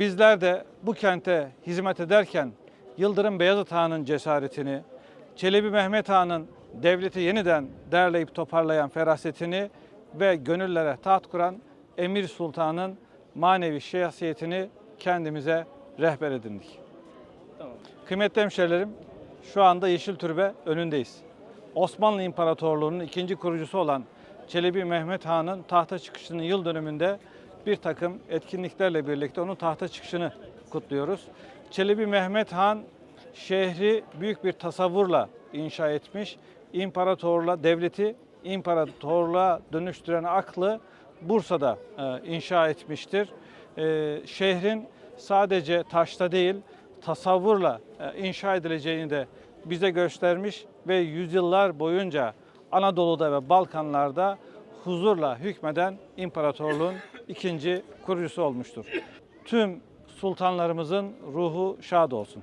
Bizler de bu kente hizmet ederken Yıldırım Beyazıt Han'ın cesaretini, Çelebi Mehmet Han'ın devleti yeniden derleyip toparlayan ferasetini ve gönüllere taht kuran Emir Sultan'ın manevi şahsiyetini kendimize rehber edindik. Kıymetli hemşehrilerim, şu anda Yeşil Türbe önündeyiz. Osmanlı İmparatorluğu'nun ikinci kurucusu olan Çelebi Mehmet Han'ın tahta çıkışının yıl dönümünde bir takım etkinliklerle birlikte onun tahta çıkışını kutluyoruz. Çelebi Mehmet Han şehri büyük bir tasavvurla inşa etmiş. İmparatorluğa, devleti imparatorluğa dönüştüren aklı Bursa'da e, inşa etmiştir. E, şehrin sadece taşta değil, tasavvurla e, inşa edileceğini de bize göstermiş ve yüzyıllar boyunca Anadolu'da ve Balkanlarda huzurla hükmeden imparatorluğun ikinci kurucusu olmuştur. Tüm sultanlarımızın ruhu şad olsun.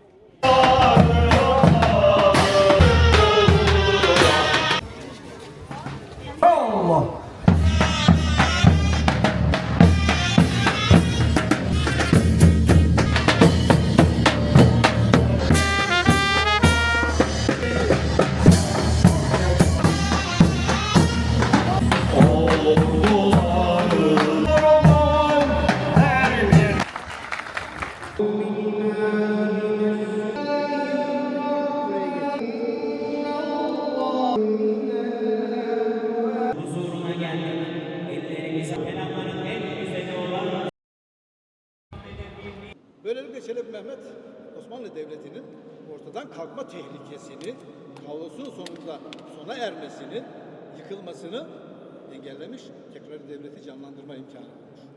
Huzuruna geldik. Ellerimizi kelamların en güzeli olan Böylelikle Çelebi Mehmet Osmanlı Devleti'nin ortadan kalkma tehlikesini, kaosun sonunda sona ermesini, yıkılmasını engellemiş, tekrar devleti canlandırma imkanı bulmuş.